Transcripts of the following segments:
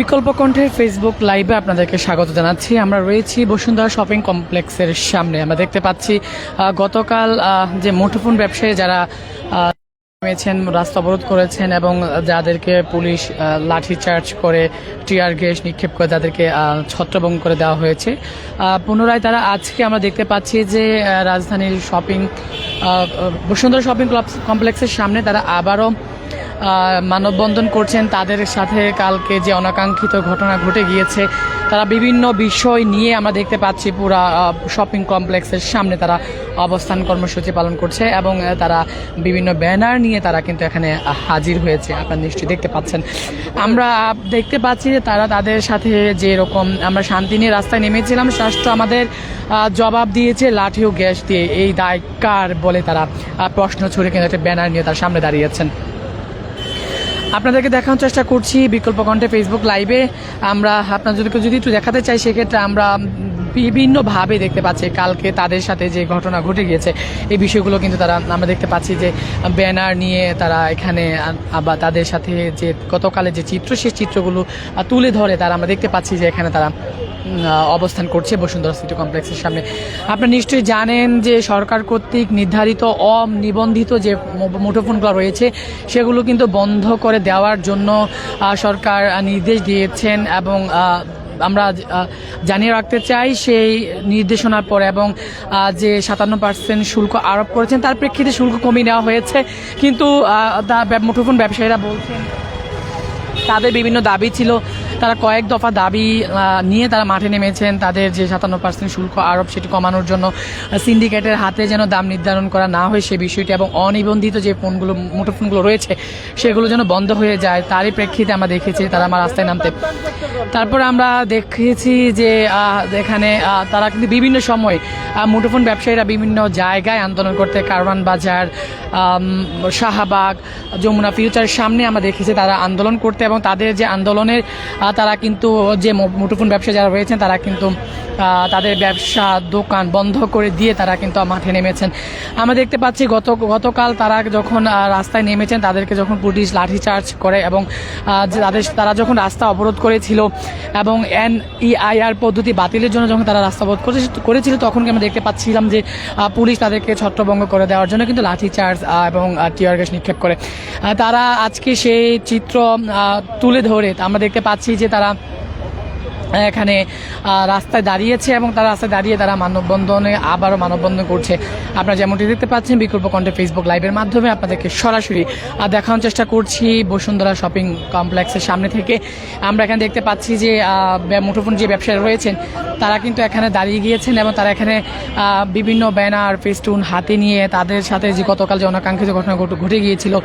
বিকল্প কণ্ঠের ফেসবুক লাইভে আপনাদেরকে স্বাগত জানাচ্ছি। আমরা রয়েছি বসুন্ধরা শপিং কমপ্লেক্সের সামনে। আমরা দেখতে পাচ্ছি গতকাল যে মুঠোফোন ব্যবসায়ী যারা নেমেছেন রাস্তা অবরোধ করেছেন এবং যাদেরকে পুলিশ লাঠি চার্জ করে, টিয়ার গ্যাস নিক্ষেপ করে তাদেরকে ছত্রভঙ্গ করে দেওয়া হয়েছে। পুনরায় তারা আজকে আমরা দেখতে পাচ্ছি যে রাজধানীর শপিং বসুন্ধরা শপিং কমপ্লেক্সের সামনে তারা আবারও মানববন্ধন করছেন। তাদের সাথে কালকে যে অনাকাঙ্ক্ষিত ঘটনা ঘটে গিয়েছে, তারা বিভিন্ন বিষয় নিয়ে আমরা দেখতে পাচ্ছি পুরা শপিং কমপ্লেক্সের সামনে তারা অবস্থান কর্মসূচি পালন করছে এবং তারা বিভিন্ন ব্যানার নিয়ে তারা কিন্তু এখানে হাজির হয়েছে। আপনারা নিশ্চয়ই দেখতে পাচ্ছেন। আমরা দেখতে পাচ্ছি যে তারা তাদের সাথে যে এরকম আমরা শান্তি নিয়ে রাস্তায় নেমেছিলাম রাষ্ট্র আমাদের জবাব দিয়েছে লাঠি ও গ্যাস দিয়ে। এই দায় কার বলে তারা প্রশ্ন ছুড়ে কিন্তু একটা ব্যানার নিয়ে তার সামনে দাঁড়িয়েছেন আপনাদেরকে দেখানোর চেষ্টা করছি বিকল্প কণ্ঠে ফেসবুক লাইভে আমরা আপনাদেরকে যদি একটু দেখাতে চাই, সেক্ষেত্রে আমরা বিভিন্নভাবে দেখতে পাচ্ছি কালকে তাদের সাথে যে ঘটনা ঘটে গিয়েছে, এই বিষয়গুলো কিন্তু তারা আমরা দেখতে পাচ্ছি যে ব্যানার নিয়ে তারা এখানে আবার তাদের সাথে যে গতকালে যে চিত্র, সেই চিত্রগুলো তুলে ধরে তারা আমরা দেখতে পাচ্ছি যে এখানে তারা অবস্থান করছে বসুন্ধরা সিটি কমপ্লেক্সের সামনে। আপনারা নিশ্চয়ই জানেন যে সরকার কর্তৃক নির্ধারিত অনিবন্ধিত যে মুঠোফোনগুলো রয়েছে, সেগুলো কিন্তু বন্ধ করে দেওয়ার জন্য সরকার নির্দেশ দিয়েছেন এবং আমরা জানিয়ে রাখতে চাই সেই নির্দেশনার পরে এবং যে সাতান্ন পার্সেন্ট শুল্ক আরোপ করেছেন, তার প্রেক্ষিতে শুল্ক কমিয়ে নেওয়া হয়েছে। কিন্তু মুঠোফোন ব্যবসায়ীরা বলছেন, তাদের বিভিন্ন দাবি ছিল তারা কয়েক দফা দাবি নিয়ে তারা মাঠে নেমেছেন। তাদের যে সাতান্ন পার্সেন্ট শুল্ক আরোপ সেটি কমানোর জন্য সিন্ডিকেটের হাতে যেন দাম নির্ধারণ করা না হয় সে বিষয়টি এবং অনিবন্ধিত যে ফোনগুলো, মুঠোফোনগুলো রয়েছে, সেগুলো যেন বন্ধ হয়ে যায়, তারই প্রেক্ষিতে আমরা দেখেছি তারা আমার রাস্তায় নামতে। তারপর আমরা দেখেছি যে এখানে তারা কিন্তু বিভিন্ন সময় মুঠোফোন ব্যবসায়ীরা বিভিন্ন জায়গায় আন্দোলন করতে, কারওয়ান বাজার শাহবাগ, যমুনা ফিউচারের সামনে আমরা দেখেছি তারা আন্দোলন করতে এবং তাদের যে আন্দোলনের তারা কিন্তু যে মুঠোফোন ব্যবসায়ী যারা রয়েছেন, তারা কিন্তু তাদের ব্যবসা দোকান বন্ধ করে দিয়ে তারা কিন্তু মাঠে নেমেছেন। আমরা দেখতে পাচ্ছি গত গতকাল তারা যখন রাস্তায় নেমেছেন, তাদেরকে যখন পুলিশ লাঠিচার্জ করে এবং তাদের তারা যখন রাস্তা অবরোধ করেছিল এবং এন ইআইআর পদ্ধতি বাতিলের জন্য যখন তারা রাস্তা অবরোধ করে- করেছিল, তখন আমরা দেখতে পাচ্ছিলাম যে পুলিশ তাদেরকে ছত্রভঙ্গ করে দেওয়ার জন্য কিন্তু লাঠিচার্জ এবং টিয়ার গ্যাস নিক্ষেপ করে। তারা আজকে সেই চিত্র তুলে ধরে আমরা দেখতে পাচ্ছি যে তারা এখানে রাস্তায় দাঁড়িয়েছে এবং তারা রাস্তায় দাঁড়িয়ে তারা মানববন্ধনে আবারও মানববন্ধন করছে। আপনারা যেমনটি দেখতে পাচ্ছেন, বিকল্প কণ্ঠে ফেসবুক লাইভের মাধ্যমে আপনাদেরকে সরাসরি দেখানোর চেষ্টা করছি বসুন্ধরা শপিং কমপ্লেক্সের সামনে থেকে। আমরা এখানে দেখতে পাচ্ছি যে মুঠোফোন যে ব্যবসায়ী রয়েছেন, তারা কিন্তু এখানে দাঁড়িয়ে গিয়েছেন এবং তারা এখানে বিভিন্ন ব্যানার ফেস্টুন হাতে নিয়ে তাদের সাথে যে গতকাল যে অনাকাঙ্ক্ষিত ঘটনা ঘটে- গিয়েছিল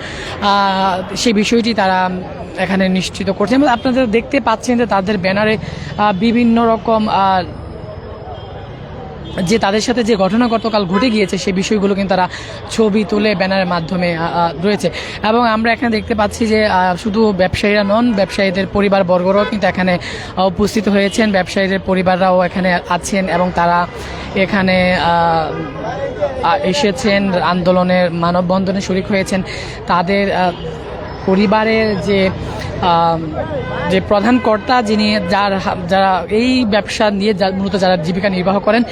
সেই বিষয়টি তারা এখানে নিশ্চিত করছেন এবং আপনারা দেখতে পাচ্ছেন যে তাদের ব্যানারে বিভিন্ন রকম যে তাদের সাথে যে ঘটনা গতকাল ঘটে গিয়েছে, সেই বিষয়গুলো কিন্তু তারা ছবি তুলে ব্যানারের মাধ্যমে রয়েছে। এবং আমরা এখানে দেখতে পাচ্ছি যে শুধু ব্যবসায়ীরা নন, ব্যবসায়ীদের পরিবার বর্গরাও কিন্তু এখানে উপস্থিত হয়েছেন। ব্যবসায়ীদের পরিবাররাও এখানে আছেন এবং তারা এখানে এসেছেন, আন্দোলনের মানববন্ধনে শরিক হয়েছেন। তাদের পরিবারের যে যে প্রধান কর্তা যিনি যার যারা এই ব্যবসা নিয়ে মূলত যারা জীবিকা নির্বাহ করেন,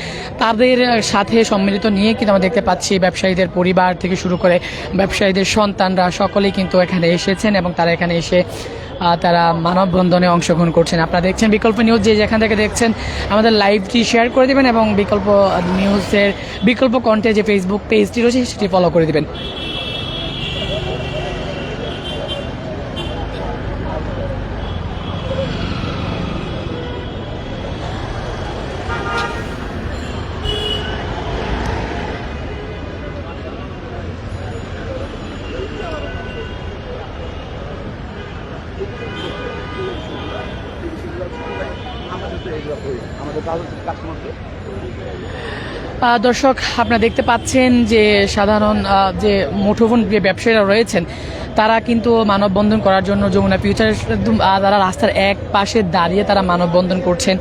তাদের সাথে সম্মিলিত নিয়ে কিন্তু আমরা দেখতে পাচ্ছি ব্যবসায়ীদের পরিবার থেকে শুরু করে ব্যবসায়ীদের সন্তানরা সকলেই কিন্তু এখানে এসেছেন এবং তারা এখানে এসে তারা মানববন্ধনে অংশগ্রহণ করছেন। আপনারা দেখছেন বিকল্প নিউজ যে যেখান থেকে দেখছেন, আমাদের লাইভটি শেয়ার করে দেবেন এবং বিকল্প নিউজের বিকল্প কণ্ঠে যে ফেসবুক পেজটি রয়েছে, সেটি ফলো করে দেবেন। দর্শক, আপনারা দেখতে পাচ্ছেন যে সাধারণ যে মুঠোফোন যে ব্যবসায়ীরা রয়েছেন, তারা কিন্তু মানববন্ধন করার জন্য যমুনা ফিউচার তারা রাস্তার এক পাশে দাঁড়িয়ে তারা মানববন্ধন করছেন।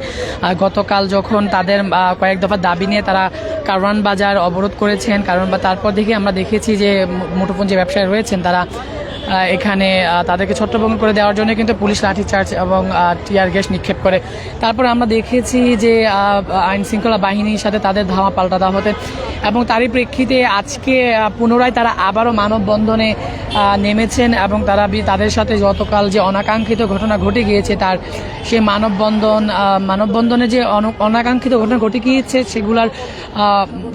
গতকাল যখন তাদের কয়েক দফা দাবি নিয়ে তারা কারওয়ান বাজার অবরোধ করেছেন কারণ বা তারপর দেখে আমরা দেখেছি যে মুঠোফোন যে ব্যবসায়ী রয়েছেন, তারা এখানে তাদেরকে ছত্রভঙ্গ করে দেওয়ার জন্য কিন্তু পুলিশ লাঠিচার্জ এবং টিয়ার গ্যাস নিক্ষেপ করে। তারপরে আমরা দেখেছি যে আইন শৃঙ্খলা বাহিনীর সাথে তাদের ধাওয়া পাল্টা দেওয়া হতে এবং তারই প্রেক্ষিতে আজকে পুনরায় তারা আবারও মানববন্ধনে নেমেছেন এবং তারা তাদের সাথে গতকাল যে অনাকাঙ্ক্ষিত ঘটনা ঘটে গিয়েছে তার সেই মানববন্ধন মানববন্ধনে যে অন- অনাকাঙ্ক্ষিত ঘটনা ঘটে গিয়েছে সেগুলার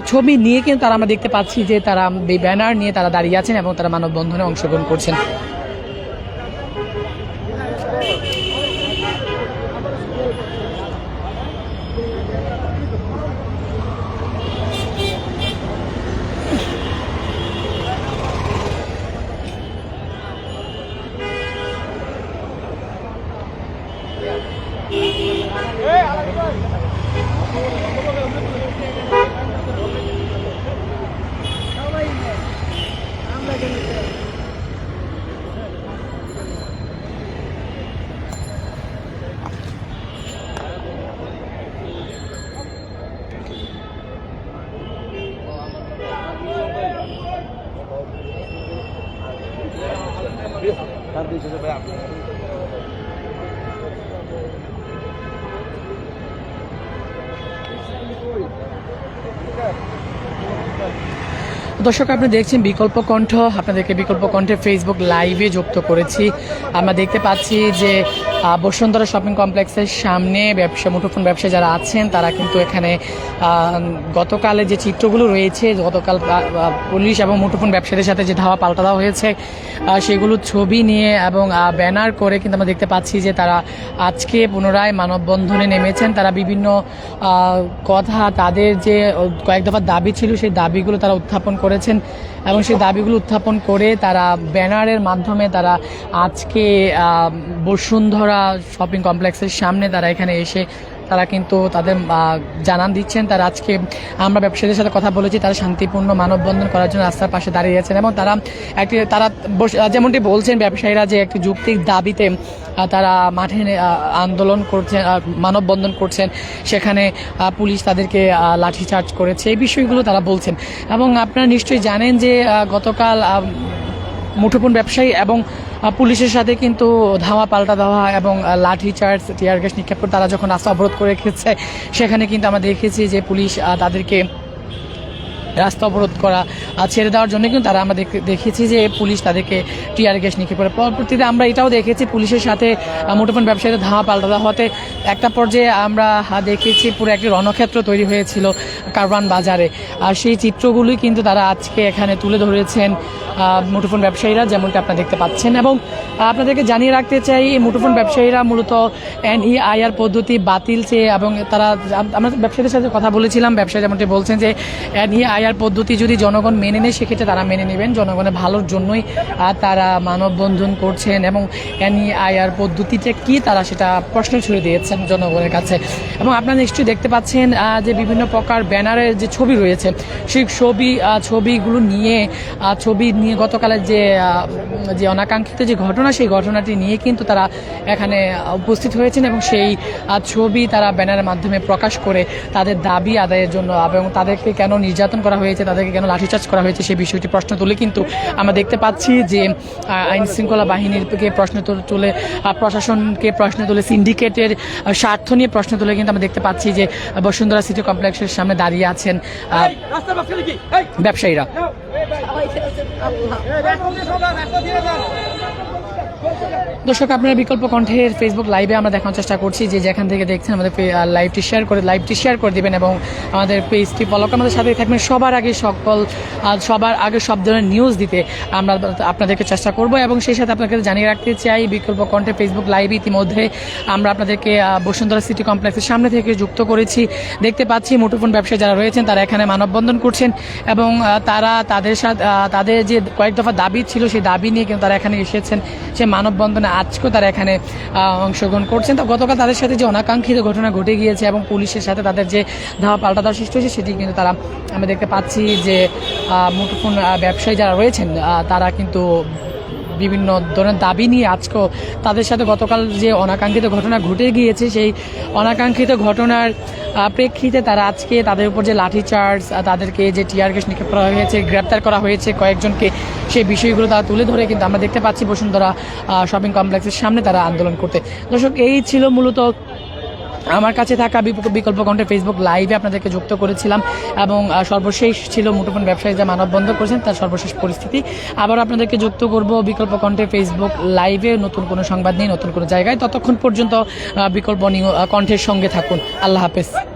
ছবি নিয়ে কিন্তু তারা আমরা দেখতে পাচ্ছি যে তারা ব্যানার নিয়ে তারা দাঁড়িয়ে আছেন এবং তারা মানববন্ধনে অংশগ্রহণ করছেন। Thank you. দর্শক, আপনি দেখছেন বিকল্প কণ্ঠ। আপনাদেরকে বিকল্প কণ্ঠে ফেসবুক লাইভে যুক্ত করেছি। আমরা দেখতে পাচ্ছি যে বসুন্ধরা শপিং কমপ্লেক্সের সামনে ব্যবসা, মুঠোফোন ব্যবসায়ী যারা আছেন, তারা কিন্তু এখানে গতকালে যে চিত্রগুলো রয়েছে, গতকাল পুলিশ এবং মুঠোফোন ব্যবসায়ীদের সাথে যে ধাওয়া পাল্টা দেওয়া হয়েছে সেগুলো ছবি নিয়ে এবং ব্যানার করে কিন্তু আমরা দেখতে পাচ্ছি যে তারা আজকে পুনরায় মানববন্ধনে নেমেছেন। তারা বিভিন্ন কথা, তাদের যে, কয়েক দফা দাবি ছিল, সেই দাবিগুলো তারা উত্থাপন করেছেন। এবং সেই দাবিগুলো উত্থাপন করে তারা ব্যানারের মাধ্যমে তারা আজকে বসুন্ধরা শপিং কমপ্লেক্সের সামনে তারা এখানে এসে তারা কিন্তু তাদের জানান দিচ্ছেন, তারা আজকে আমরা ব্যবসায়ীদের সাথে কথা বলেছি, তারা শান্তিপূর্ণ মানববন্ধন করার জন্য রাস্তার পাশে দাঁড়িয়ে আছেন এবং তারা একটি, তারা যেমনটি বলছেন, ব্যবসায়ীরা যে একটি যুক্তির দাবিতে তারা মাঠে আন্দোলন করছেন মানববন্ধন করছেন, সেখানে পুলিশ তাদেরকে লাঠিচার্জ করেছে, এই বিষয়গুলো তারা বলছেন। এবং আপনারা নিশ্চয়ই জানেন যে গতকাল মুঠোফোন ব্যবসায়ী এবং পুলিশের সাথে কিন্তু ধাওয়া পাল্টা দেওয়া এবং লাঠি, চার্জ, টিয়ার গ্যাস নিক্ষেপ করে তারা যখন রাস্তা অবরোধ করে রেখেছে, সেখানে কিন্তু আমরা দেখেছি যে পুলিশ তাদেরকে রাস্তা অবরোধ করা ছেড়ে দেওয়ার জন্য কিন্তু তারা আমরা দেখেছি যে পুলিশ তাদেরকে টিয়ার গ্যাস নিক্ষেপ করে। পরবর্তীতে আমরা এটাও দেখেছি পুলিশের সাথে মুঠোফোন ব্যবসায়ীদের ধাওয়া পাল্টা হতে একটা পর্যায়ে আমরা দেখেছি পুরো একটি রণক্ষেত্র তৈরি হয়েছিল কারওয়ান বাজারে। আর সেই চিত্রগুলোই কিন্তু তারা আজকে এখানে তুলে ধরেছেন মুঠোফোন ব্যবসায়ীরা, যেমনটা আপনারা দেখতে পাচ্ছেন। এবং আপনাদেরকে জানিয়ে রাখতে চাই, এই মুঠোফোন ব্যবসায়ীরা মূলত এনইআইআর পদ্ধতি বাতিল চেয়ে এবং তারা, আমরা ব্যবসায়ীদের সাথে কথা বলেছিলাম, ব্যবসায়ী যেমনটি বলছেন যে এনইআইআর পদ্ধতি যদি জনগণ মেনে নেয়, সেক্ষেত্রে তারা মেনে নেবেন। জনগণের ভালোর জন্যই তারা মানববন্ধন করছেন এবং এনইআইআর পদ্ধতিটা কি তারা সেটা প্রশ্ন ছুড়ে দিয়েছেন জনগণের কাছে। এবং আপনারা নিশ্চয়ই দেখতে পাচ্ছেন যে বিভিন্ন প্রকার ব্যানারের যে ছবি রয়েছে, সেই ছবি ছবিগুলো নিয়ে ছবি নিয়ে গতকালের যে যে অনাকাঙ্ক্ষিত যে ঘটনা, সেই ঘটনাটি নিয়ে কিন্তু তারা এখানে উপস্থিত হয়েছেন এবং সেই ছবি তারা ব্যানারের মাধ্যমে প্রকাশ করে তাদের দাবি আদায়ের জন্য এবং তাদেরকে কেন নির্যাতন করা হয়েছে তাদেরকে কেন লাঠিচার্জ করা হয়েছে সেই বিষয়টি প্রশ্ন তুলে কিন্তু আমরা দেখতে পাচ্ছি যে আহ, আইন শৃঙ্খলা বাহিনীরকে প্রশ্ন তুলে- প্রশাসনকে প্রশ্ন তুলে সিন্ডিকেটের স্বার্থ নিয়ে প্রশ্ন তুলে কিন্তু আমরা দেখতে পাচ্ছি যে বসুন্ধরা সিটি কমপ্লেক্সের সামনে দাঁড়িয়ে আছেন ব্যবসায়ীরা দর্শক, আপনারা বিকল্প কণ্ঠের ফেসবুক লাইভে আমরা দেখানোর চেষ্টা করছি যে যেখান থেকে দেখছেন আমাদের লাইভটি শেয়ার করে লাইভটি শেয়ার করে দিবেন এবং আমাদের পেজটি ফলো আমাদের সাথে থাকবেন। সবার আগে সকল সবার আগে সব ধরনের নিউজ দিতে আমরা আপনাদেরকে চেষ্টা করব এবং সেই সাথে আপনাকে জানিয়ে রাখতে চাই, বিকল্প কণ্ঠে ফেসবুক লাইভ ইতিমধ্যে আমরা আপনাদেরকে বসুন্ধরা সিটি কমপ্লেক্সের সামনে থেকে যুক্ত করেছি। দেখতে পাচ্ছি মুঠোফোন ব্যবসায়ী যারা রয়েছেন তারা এখানে মানববন্ধন করছেন এবং তারা তাদের সাথে তাদের যে কয়েক দফা দাবি ছিল সেই দাবি নিয়ে কিন্তু তারা এখানে এসেছেন। সে মানববন্ধনে আজকেও তারা এখানে অংশগ্রহণ করছেন। তো গতকাল তাদের সাথে যে অনাকাঙ্ক্ষিত ঘটনা ঘটে গিয়েছে এবং পুলিশের সাথে তাদের যে ধাওয়া পাল্টা দেওয়ার সৃষ্টি হয়েছে, সেটি কিন্তু তারা, আমরা দেখতে পাচ্ছি যে মুঠোফোন ব্যবসায়ী যারা রয়েছেন তারা কিন্তু বিভিন্ন ধরনের দাবি নিয়ে আজকেও তাদের সাথে গতকাল যে অনাকাঙ্ক্ষিত ঘটনা ঘটে গিয়েছে, সেই অনাকাঙ্ক্ষিত ঘটনার প্রেক্ষিতে তারা আজকে তাদের উপর যে লাঠিচার্জ তাদেরকে যে টিআর নিক্ষেপ করা হয়েছে, গ্রেপ্তার করা হয়েছে কয়েকজনকে, সেই বিষয়গুলো তারা তুলে ধরে কিন্তু আমরা দেখতে পাচ্ছি বসুন্ধরা শপিং কমপ্লেক্সের সামনে তারা আন্দোলন করতে। দর্শক, এই ছিল মূলত আমার কাছে থাকা বিকল্প কণ্ঠে ফেসবুক লাইভে আপনাদেরকে যুক্ত করেছিলাম এবং সর্বশেষ ছিল মুঠোফোন ব্যবসায়ী যা মানববন্ধ করেছেন, তার সর্বশেষ পরিস্থিতি। আবার আপনাদেরকে যুক্ত করব বিকল্প কণ্ঠে ফেসবুক লাইভে নতুন কোনো সংবাদ নেই, নতুন কোনো জায়গায়। ততক্ষণ পর্যন্ত বিকল্প কণ্ঠের সঙ্গে থাকুন। আল্লাহ হাফেজ।